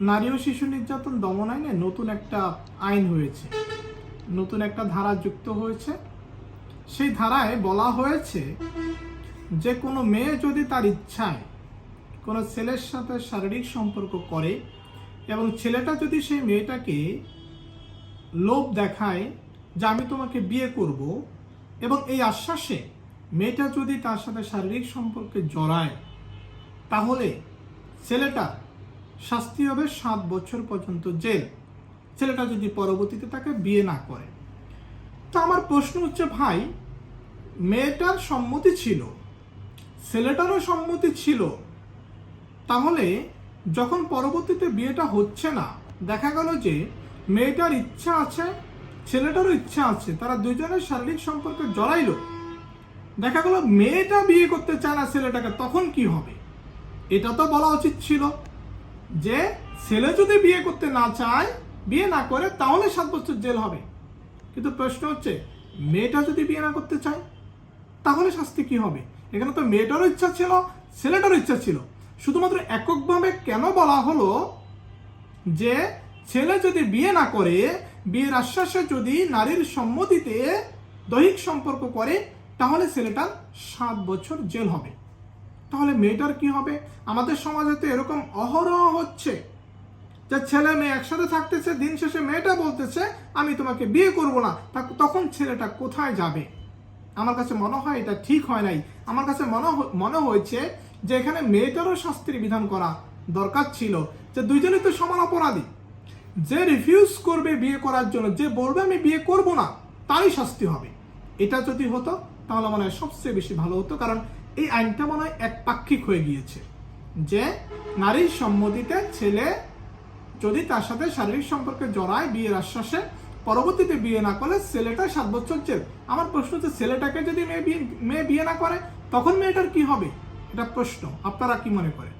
নারী ও শিশু নির্যাতন দমন আইনে নতুন একটা আইন হয়েছে। নতুন একটা ধারা যুক্ত হয়েছে। সেই ধারায় বলা হয়েছে, যে কোনো মেয়ে যদি তার ইচ্ছায় কোনো ছেলের সাথে শারীরিক সম্পর্ক করে এবং ছেলেটা যদি সেই মেয়েটাকে লোভ দেখায় যে আমি তোমাকে বিয়ে করব এবং এই আশ্বাসে মেয়েটা যদি তার সাথে শারীরিক সম্পর্কে জড়ায়, তাহলে ছেলেটা শাস্তি হবে সাত বছর পর্যন্ত জেল। ছেলেটা যদি পরবর্তীতে তাকে বিয়ে না করে। তো আমার প্রশ্ন হচ্ছে, ভাই, মেয়েটার সম্মতি ছিল, ছেলেটারও সম্মতি ছিল, তাহলে যখন পরবর্তীতে বিয়েটা হচ্ছে না, দেখা গেল যে মেয়েটার ইচ্ছা আছে, ছেলেটারও ইচ্ছা আছে, তারা দুজনের শারীরিক সম্পর্কে জড়াইলো। দেখা গেল মেয়েটা বিয়ে করতে চায় না ছেলেটাকে, তখন কি হবে? এটা তো বলা উচিত ছিল। যে ছেলে যদি বিয়ে করতে না চায়, বিয়ে না করে, তাহলে সাত বছর জেল হবে। কিন্তু প্রশ্ন হচ্ছে, মেয়েটা যদি বিয়ে না করতে চায়, তাহলে শাস্তি কি হবে? এখানে তো মেয়েটারও ইচ্ছা ছিল, ছেলেটারও ইচ্ছা ছিল। শুধুমাত্র এককভাবে কেন বলা হলো যে, ছেলে যদি বিয়ে না করে, বিয়ের আশ্বাসে যদি নারীর সম্মতিতে দৈহিক সম্পর্ক করে, তাহলে ছেলেটার সাত বছর জেল হবে। তাহলে মেয়েটার কি হবে? আমাদের সমাজে তো এরকম অহরহ হচ্ছে। যে ছেলে মেয়ে একসাথে থাকতেছে, দিন শেষে মেয়েটা বলতেছে, আমি তোমাকে বিয়ে করব না। তখন ছেলেটা কোথায় যাবে? আমার কাছে মনে হয় এটা ঠিক হয় নাই। আমার কাছে মনে মনে হয়েছে যে এখানে মেয়েটারও শাস্তির বিধান করা দরকার ছিল, যে দুইজনই তো সমান অপরাধী। যে রিফিউজ করবে বিয়ে করার জন্য, যে বলবে আমি বিয়ে করব না, তারই শাস্তি হবে। এটা যদি হতো, তাহলে মনে হয় সবচেয়ে বেশি ভালো হতো, কারণ এই আইনটা মনে হয় একপাক্ষিক হয়ে গিয়েছে, যে নারীর সম্মতিতে ছেলে যদি তার সাথে শারীরিক সম্পর্কে জড়ায় বিয়ের আশ্বাসে, পরবর্তীতে বিয়ে না করলে ছেলেটা সাত বছর জেল। আমার প্রশ্ন হচ্ছে, ছেলেটাকে যদি মেয়ে বিয়ে মেয়ে বিয়ে না করে, তখন মেয়েটার কি হবে? এটা প্রশ্ন। আপনারা কি মনে করেন?